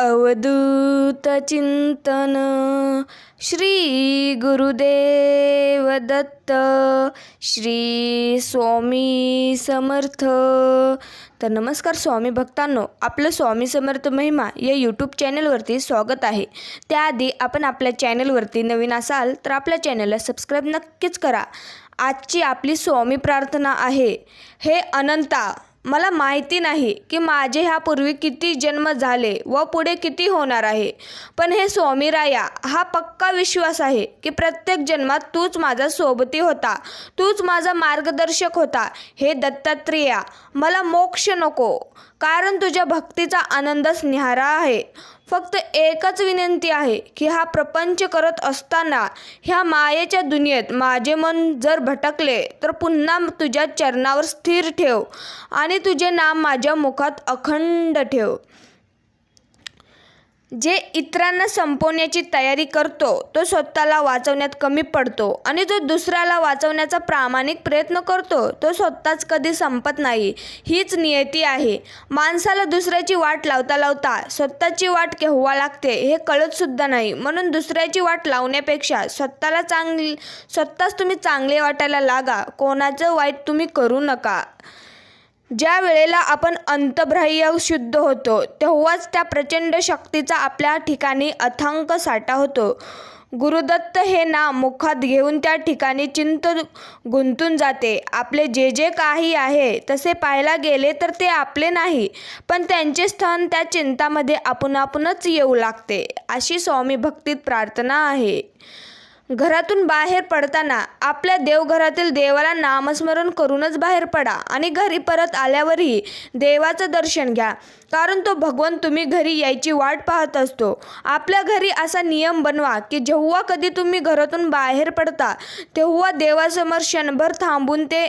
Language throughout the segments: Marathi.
अवधूत चिंतन. श्री गुरुदेव दत्त श्री स्वामी समर्थ. तर नमस्कार स्वामी भक्तांनो आपलं स्वामी समर्थ महिमा या यूट्यूब चॅनलवरती स्वागत आहे. त्याआधी आपण आपल्या चॅनलवरती नवीन असाल तर आपल्या चॅनलला सबस्क्राईब नक्कीच करा. आजची आपली स्वामी प्रार्थना आहे हे अनंता. मला माहिती नाही की माझे ह्यापूर्वी किती जन्म झाले व पुढे किती होणार आहे. पण हे स्वामीराया हा पक्का विश्वास आहे की प्रत्येक जन्मात तूच माझा सोबती होता तूच माझा मार्गदर्शक होता हे दत्तात्रेया. मला मोक्ष नको कारण तुझ्या भक्तीचा आनंदच निहारा आहे. फक्त एकच विनंती आहे की हा प्रपंच करत असताना ह्या मायेच्या दुनियेत माझे मन जर भटकले तर पुन्हा तुझ्या चरणावर स्थिर ठेव आणि तुझे नाम माझ्या मुखात अखंड ठेव. जे इतरांना संपवण्याची तयारी करतो तो स्वतःला वाचवण्यात कमी पडतो आणि जो दुसऱ्याला वाचवण्याचा प्रामाणिक प्रयत्न करतो तो स्वतःच कधी संपत नाही. हीच नियती आहे. माणसाला दुसऱ्याची वाट लावता लावता स्वतःची वाट केव्हा लागते हे कळतसुद्धा नाही. म्हणून दुसऱ्याची वाट लावण्यापेक्षा स्वतःला चांगली स्वतःच तुम्ही चांगले वाटायला लागा. कोणाचं वाईट तुम्ही करू नका. ज्या वेळेला आपण अंतब्राह्य शुद्ध होतो तेव्हाच त्या प्रचंड शक्तीचा आपल्या ठिकाणी अथांक साठा होतो. गुरुदत्त हे नाम मुखात घेऊन त्या ठिकाणी चिंत गुंतून जाते. आपले जे जे काही आहे तसे पाहायला गेले तर ते आपले नाही पण त्यांचे स्थान त्या चिंतामध्ये आपण आपणच येऊ लागते अशी स्वामी भक्तीत प्रार्थना आहे. घरातून बाहेर पडताना आपल्या देवघरातील देवाला नामस्मरण करूनच बाहेर पडा आणि घरी परत आल्यावरही देवाचं दर्शन घ्या. कारण तो भगवान तुम्ही घरी यायची वाट पाहत असतो. आपल्या घरी असा नियम बनवा की जेव्हा कधी तुम्ही घरातून बाहेर पडता तेव्हा देवासमोर क्षणभर थांबून ते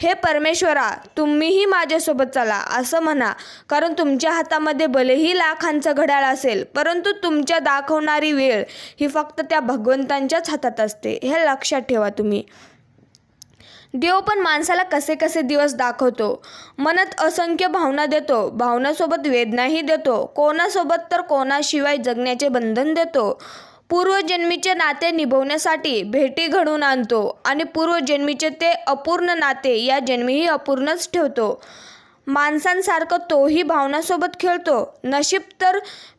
हे परमेश्वरा तुम्हीही माझ्यासोबत चला असं म्हणा. कारण तुमच्या हातामध्ये भलेही लाखांचं घड्याळ असेल परंतु तुमच्या दाखवणारी वेळ ही फक्त त्या भगवंतांच्याच हातात असते हे लक्षात ठेवा तुम्ही. देव पण माणसाला कसे कसे दिवस दाखवतो. मनात असंख्य भावना देतो भावनासोबत वेदनाही देतो कोणासोबत तर कोणाशिवाय जगण्याचे बंधन देतो. पूर्वजन्मीचे नाते निभवण्यासाठी भेटी घडवून आणतो आणि पूर्वजन्मीचे ते अपूर्ण नाते या जन्मीही अपूर्णच ठेवतो. माणसांसारखं तोही भावनासोबत खेळतो. नशीब तर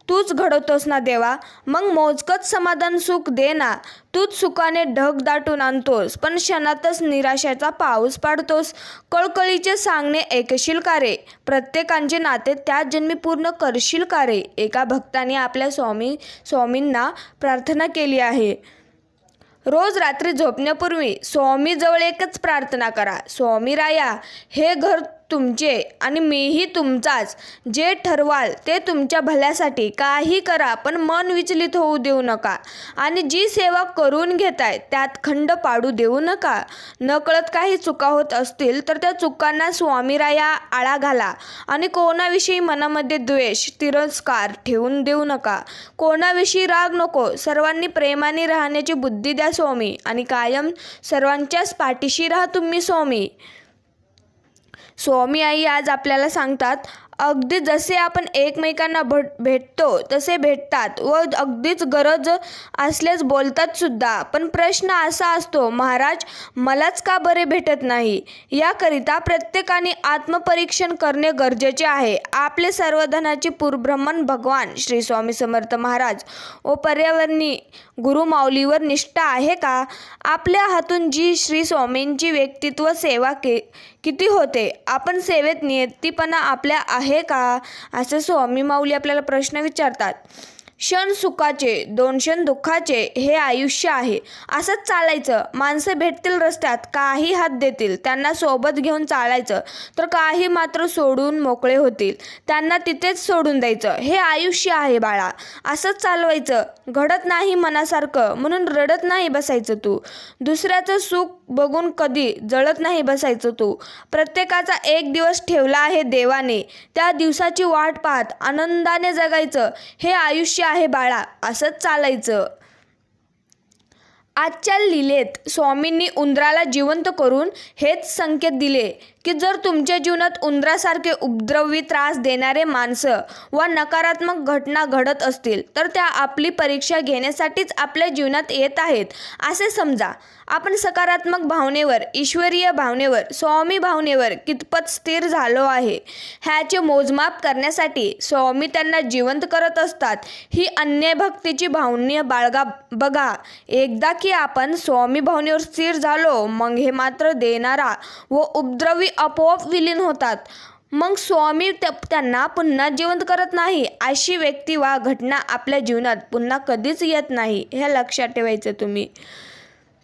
तूच घडवतोस ना देवा. मग मोजकच समाधान सुख दे ना. तूच सुखाने ढग दाटून आणतोस. पण क्षणातच निराशाचा पाऊस पाडतोस. कळकळीचे सांगणे ऐकशील का रे? प्रत्येकांचे नाते त्याच जन्मी पूर्ण करशील का रे? एका भक्ताने आपल्या स्वामी स्वामींना प्रार्थना केली आहे. रोज रात्री झोपण्यापूर्वी स्वामीजवळ एकच प्रार्थना करा. स्वामी राया हे घर तुमचे आणि मीही तुमचाच. जे ठरवाल ते तुमच्या भल्यासाठी काही करा पण मन विचलित होऊ देऊ नका. आणि जी सेवा करून घेताय त्यात खंड पाडू देऊ नका. नकळत काही चुका होत असतील तर त्या चुकांना स्वामीराया आळा घाला. आणि कोणाविषयी मनामध्ये द्वेष तिरस्कार ठेवून देऊ नका. कोणाविषयी राग नको सर्वांनी प्रेमाने राहण्याची बुद्धी द्या स्वामी. आणि कायम सर्वांच्याच पाठीशी राहा तुम्ही स्वामी. स्वामी आई आज आपल्याला सांगतात अगदी जसे आपण एकमेकांना भट भेटतो तसे भेटतात व अगदीच गरज असल्यास बोलतात सुद्धा. पण प्रश्न असा असतो महाराज मलाच का बरे भेटत नाही? याकरिता प्रत्येकाने आत्मपरीक्षण करणे गरजेचे आहे. आपले सर्वधनाचे पुरब्रह्मण भगवान श्री स्वामी समर्थ महाराज. व पर्यावरणी गुरुमाऊलीवर निष्ठा आहे का? आपल्या हातून जी श्री स्वामींची व्यक्तित्व सेवा के किती होते? आपण सेवेत नियतीपणा आपल्या आहे का? असे स्वामी माऊली आपल्याला प्रश्न विचारतात. क्षण सुखाचे दोन क्षण दुःखाचे हे आयुष्य आहे. असंच चालायचं. माणसं भेटतील रस्त्यात काही हात देतील. त्यांना सोबत घेऊन चालायचं तर काही मात्र सोडून मोकळे होतील. त्यांना तिथेच सोडून द्यायचं. हे आयुष्य आहे बाळा. असंच चालवायचं. घडत नाही मनासारखं. म्हणून रडत नाही बसायचं तू. दुसऱ्याचं सुख बघून कधी जळत नाही बसायचं तू. प्रत्येकाचा एक दिवस ठेवला आहे देवाने. त्या दिवसाची वाट पाहत आनंदाने जगायचं. हे आयुष्य आहे बाळा असंच चालायचं. आजच्या लीलेत स्वामींनी उंदराला जिवंत करून हेच संकेत दिले की जर तुमच्या जीवनात उंदरासारखे उपद्रवी त्रास देणारे माणसं व नकारात्मक घटना घडत असतील तर त्या आपली परीक्षा घेण्यासाठीच आपल्या जीवनात येत आहेत. असे समजा आपण सकारात्मक भावनेवर ईश्वरीय भावनेवर स्वामी भावनेवर कितपत स्थिर झालो आहे? ह्याचे मोजमाप करण्यासाठी स्वामी त्यांना जिवंत करत असतात. ही अन्य भक्तीची भावनीय बाळगा बघा. एकदा की आपण स्वामी भावनेवर स्थिर झालो मग हे मात्र देणारा व उपद्रवी आपोआप विलीन होतात. मग स्वामी त्या- त्यांना पुन्हा जिवंत करत नाही. अशी व्यक्ती वा घटना आपल्या जीवनात पुन्हा कधीच येत नाही हे लक्षात ठेवायचं तुम्ही.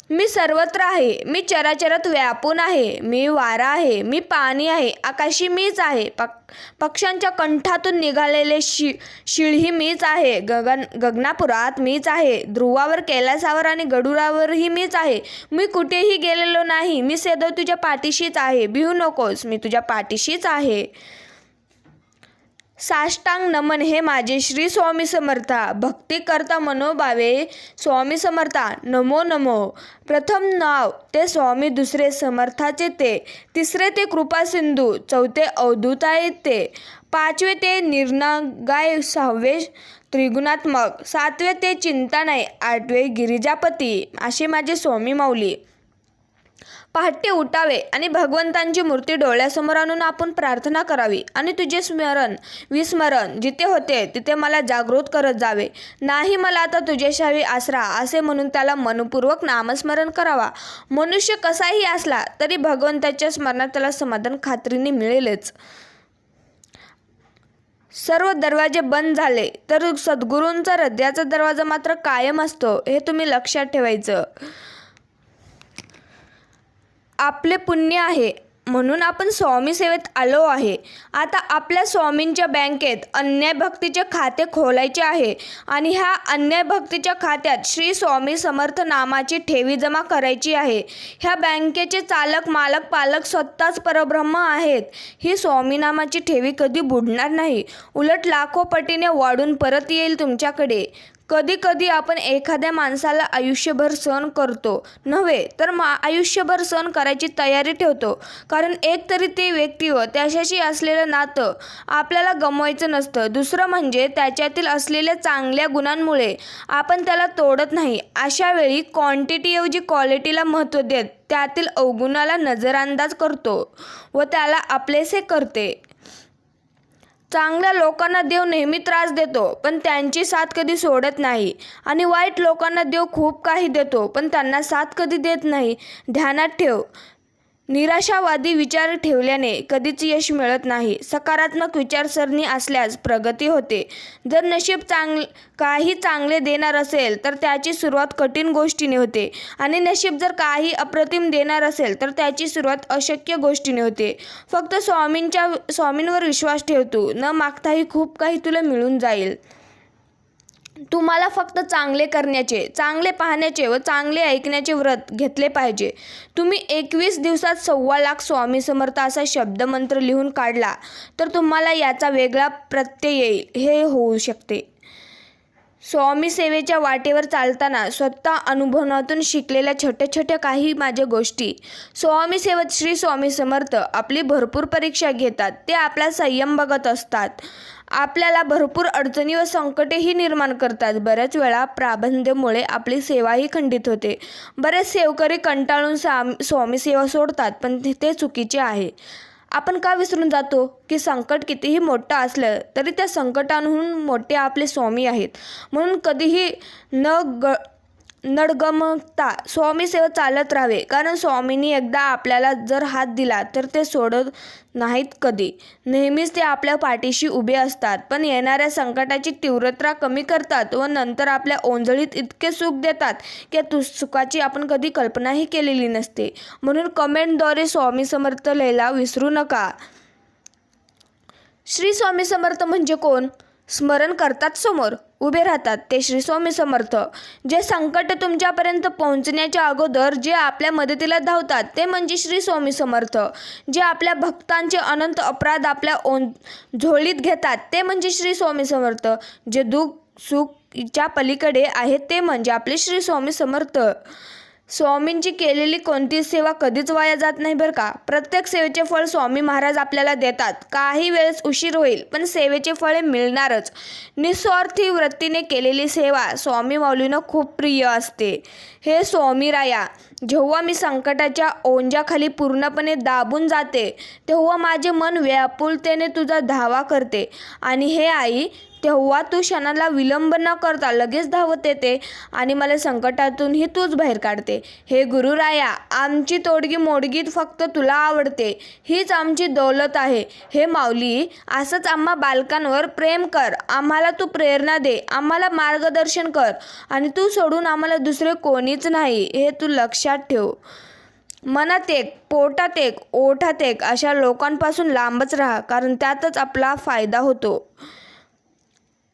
मी सर्वत्र आहे. मी चराचरात व्यापून आहे. मी वारा आहे. मी पाणी आहे. आकाशी मीच आहे. पक पक्ष्यांच्या कंठातून निघालेले शि शिळही मीच आहे. गगन गगनापुरात मीच आहे. ध्रुवावर कैलासावर आणि गडुरावरही मीच आहे. मी कुठेही गेलेलो नाही. मी सदैव तुझ्या पाठीशीच आहे. भिवू नकोस. मी तुझ्या पाठीशीच आहे. साष्टांग नमन हे माझे श्री स्वामी समर्था. भक्ती करता मनोभावे स्वामी समर्था. नमो नमो. प्रथम नाव ते स्वामी दुसरे समर्थाचे ते. तिसरे ते कृपा सिंधू. चौथे अवधूताय ते. पाचवे ते निर्णगाय सहावे त्रिगुणात्मक. सातवे ते चिंता नाही आठवे गिरिजापती. असे माझे स्वामी माऊली. पहाटे उठावे आणि भगवंतांची मूर्ती डोळ्यासमोर आणून आपण प्रार्थना करावी. आणि तुझे स्मरण विस्मरण जिथे होते तिथे मला जागृत करत जावे. नाही मला आता तुझ्याशावी आसरा असे म्हणून त्याला मनपूर्वक नामस्मरण करावा. मनुष्य कसाही असला तरी भगवंताच्या स्मरणात त्याला समाधान खात्रीने मिळेलच. सर्व दरवाजे बंद झाले तर सद्गुरूंचा हृदयाचा दरवाजा मात्र कायम असतो हे तुम्ही लक्षात ठेवायचं. आपले पुण्य आहे. म्हणून आपण स्वामी सेवेत आलो आहे. आता आपल्या स्वामींच्या बँकेत अन्याय भक्तीचे खाते खोलायचे आहे आणि ह्या अन्याय भक्तीच्या खात्यात श्री स्वामी समर्थ नामाची ठेवी जमा करायची आहे. ह्या बँकेचे चालक मालक पालक स्वतःच परब्रह्म आहेत. ही स्वामी नामाची ठेवी कधी बुडणार नाही. उलट लाखो पटीने वाढून परत येईल तुमच्याकडे. कधी कधी आपण एखाद्या माणसाला आयुष्यभर सहन करतो. नव्हे तर मा आयुष्यभर सहन करायची तयारी ठेवतो. कारण एक तरी ते व्यक्ती व त्याच्याशी असलेलं नातं आपल्याला गमवायचं नसतं. दुसरं म्हणजे त्याच्यातील असलेल्या चांगल्या गुणांमुळे आपण त्याला तोडत नाही. अशा वेळी क्वांटिटीऐवजी क्वालिटीला महत्त्व देत त्यातील अवगुणाला नजरअंदाज करतो व त्याला आपलेसे करते. चांगल्या लोकांना देव नेहमी त्रास देतो पण त्यांची साथ कधी सोडत नाही. आणि वाईट लोकांना देव खूप काही देतो पण त्यांना साथ कधी देत नाही. ध्यानात ठेव. निराशावादी विचार ठेवल्याने कधीच यश मिळत नाही. सकारात्मक विचारसरणी असल्यास प्रगती होते. जर नशीब चांग काही चांगले देणार असेल तर त्याची सुरुवात कठीण गोष्टीने होते. आणि नशीब जर काही अप्रतिम देणार असेल तर त्याची सुरुवात अशक्य गोष्टीने होते. फक्त स्वामींच्या स्वामींवर विश्वास ठेवतो. न मागताही खूप काही तुला मिळून जाईल. तुम्हाला फक्त चांगले करण्याचे चांगले पाहण्याचे व चांगले ऐकण्याचे व्रत घेतले पाहिजे. तुम्ही एकवीस दिवसात सव्वा लाख स्वामी समर्थ असा शब्दमंत्र लिहून काढला तर तुम्हाला याचा वेगळा प्रत्यय येईल. हे होऊ शकते. स्वामी सेवेच्या वाटेवर चालताना स्वतः अनुभवातून शिकलेल्या छोट्या छोट्या काही माझ्या गोष्टी. स्वामी सेवेत श्री स्वामी समर्थ आपली भरपूर परीक्षा घेतात. ते आपला संयम बघत असतात. आपल्याला भरपूर अडचणी व संकटेही निर्माण करतात. बऱ्याच वेळा प्राबंध्यामुळे आपली सेवाही खंडित होते. बरेच सेवकरी कंटाळून साम स्वामी सेवा सोडतात पण ते- ते चुकीचे आहे. आपण का विसरून जातो की संकट कितीही मोठं असलं तरी त्या संकटांहून मोठे आपले स्वामी आहेत. म्हणून कधीही न ग नडगमता स्वामीसेवा चालत राहावे. कारण स्वामींनी एकदा आपल्याला जर हात दिला तर ते सोडत नाहीत कधी. नेहमीच ते आपल्या पाठीशी उभे असतात. पण येणाऱ्या संकटाची तीव्रता कमी करतात व नंतर आपल्या ओंजळीत इतके सुख देतात की तु सुखाची आपण कधी कल्पनाही केलेली नसते. म्हणून कमेंटद्वारे स्वामी समर्थ लिहायला विसरू नका. श्री स्वामी समर्थ म्हणजे कोण? स्मरण करतात समोर उभे राहतात. ते श्री स्वामी समर्थ. जे संकट तुमच्यापर्यंत पोहोचण्याच्या अगोदर जे आपल्या मदतीला धावतात ते म्हणजे श्री स्वामी समर्थ. जे आपल्या भक्तांचे अनंत अपराध आपल्या ओं झोळीत घेतात ते म्हणजे श्री स्वामी समर्थ. जे दुःख सुखच्या पलीकडे आहेत ते म्हणजे आपले श्री स्वामी समर्थ. स्वामींची केलेली कोणतीच सेवा कधीच वाया जात नाही बरं का? प्रत्येक सेवेचे फळ स्वामी महाराज आपल्याला देतात. काही वेळेस उशीर होईल पण सेवेचे फळे मिळणारच. निस्वार्थी वृत्तीने केलेली सेवा स्वामी माऊलीनं खूप प्रिय असते. हे स्वामी राया जेव्हा मी संकटाच्या ओंजाखाली पूर्णपणे दाबून जाते तेव्हा माझे मन व्याकुलतेने तुझा धावा करते. आणि हे आई तेव्हा तू क्षणाला विलंब न करता लगेच धावत येते आणि मला संकटातूनही तूच बाहेर काढते. हे गुरुराया आमची तोडगी मोडगीत फक्त तुला आवडते. हीच आमची दौलत आहे. हे माऊली असंच आम्हा बालकांवर प्रेम कर. आम्हाला तू प्रेरणा दे. आम्हाला मार्गदर्शन कर. आणि तू सोडून आम्हाला दुसरे कोणीच नाही. हे तू लक्षात ठेव. मनात एक पोटात एक ओठात एक अशा लोकांपासून लांबच राहा कारण त्यातच आपला फायदा होतो.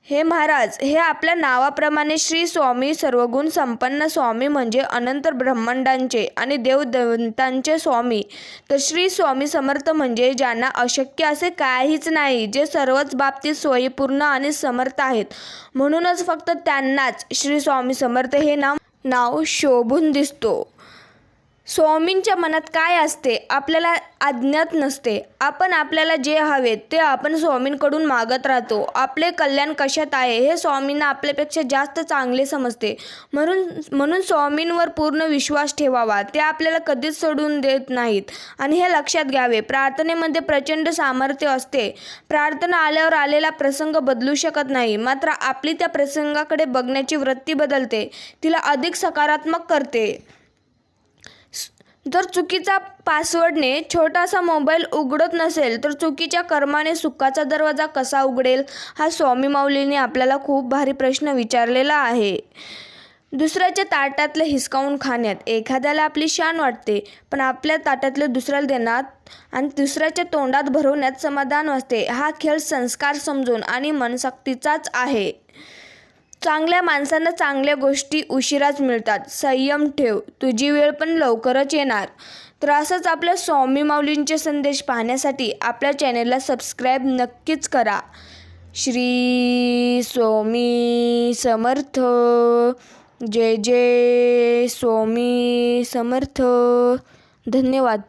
हे महाराज हे आपल्या नावाप्रमाणे श्री स्वामी सर्वगुण संपन्न स्वामी म्हणजे अनंत ब्रह्मांडांचे आणि देवदेवतांचे स्वामी. तर श्री स्वामी समर्थ म्हणजे ज्यांना अशक्य असे काहीच नाही जे सर्वच बाबतीत स्वयंपूर्ण आणि समर्थ आहेत. म्हणूनच फक्त त्यांनाच श्री स्वामी समर्थ हे नाव नाव शोभून दिसतो. स्वामींच्या मनात काय असते? आपल्याला अज्ञात नसते. आपण आपल्याला जे हवे ते आपण स्वामींकडून मागत राहतो. आपले कल्याण कशात आहे हे स्वामींना आपल्यापेक्षा जास्त चांगले समजते. म्हणून म्हणून स्वामींवर पूर्ण विश्वास ठेवावा. ते आपल्याला कधीच सोडून देत नाहीत. आणि हे लक्षात घ्यावे. प्रार्थनेमध्ये प्रचंड सामर्थ्य असते. प्रार्थना आल्यावर आलेला प्रसंग बदलू शकत नाही. मात्र आपली त्या प्रसंगाकडे बघण्याची वृत्ती बदलते. तिला अधिक सकारात्मक करते. जर चुकीचा पासवर्डने छोटासा मोबाईल उघडत नसेल तर चुकीच्या कर्माने सुखाचा दरवाजा कसा उघडेल? हा स्वामी माऊलीने आपल्याला खूप भारी प्रश्न विचारलेला आहे. दुसऱ्याच्या ताटातले हिसकावून खाण्यात एखाद्याला आपली शान वाटते पण आपल्या ताटातले दुसऱ्याला देण्यात आणि दुसऱ्याच्या तोंडात भरवण्यात समाधान वाटते हा खेळ संस्कार समजून आणि मनशक्तीचाच आहे. चांगल्या माणसांना चांगल्या गोष्टी उशिराच मिळतात. संयम ठेव. तुझी वेळ पण लवकरच येणार. तर असंच आपल्या स्वामी माऊलींचे संदेश पाहण्यासाठी आपल्या चॅनेलला सबस्क्राईब नक्कीच करा. श्री स्वामी समर्थ. जय जय स्वामी समर्थ. धन्यवाद.